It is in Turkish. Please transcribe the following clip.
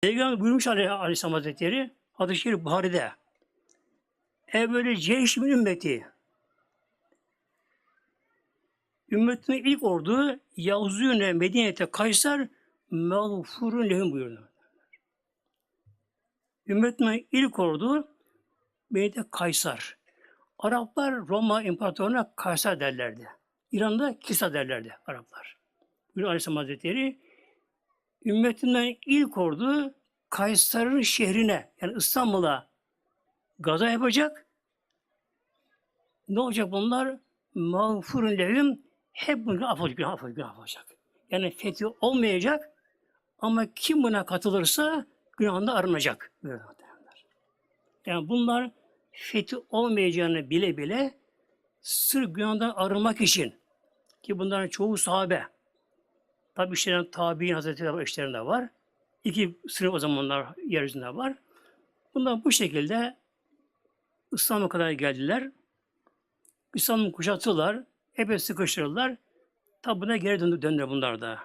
Peygamber buyurmuş Aleyh- Aleyhisselam Hazretleri hadis-i şerif Buhari'de. Evveli ceyş min ümmeti. Ümmetimin ilk ordu Yavzûne Medine'te Kaysar mağfurun lehum buyurdu. Ümmetimin ilk ordu Medine'de Kaysar. Araplar Roma İmparatorluğu'na Kaysar derlerdi. İran'da Kisra derlerdi Araplar. Buyuruyor Aleyhisselam Hazretleri ümmetinden ilk ordu Kaysar'ın şehrine yani İstanbul'a gaza yapacak. Ne olacak bunlar? Mağfurun lehum hep bunu affolacak, affolacak, günah olacak. Yani fethi olmayacak ama kim buna katılırsa günahında arınacak. Yani bunlar fethi olmayacağını bile bile sırf günahdan arınmak için ki bunların çoğu sahabe. Tabi işlerin tabi'in hazretleri var, işlerinde var. İki sınıf o zamanlar yeryüzünde var. Bunlar bu şekilde İslam'a kadar geldiler. İslam'ı kuşattılar. Epey sıkıştırırlar. Tabi buna geri döndü, döndüler bunlar da.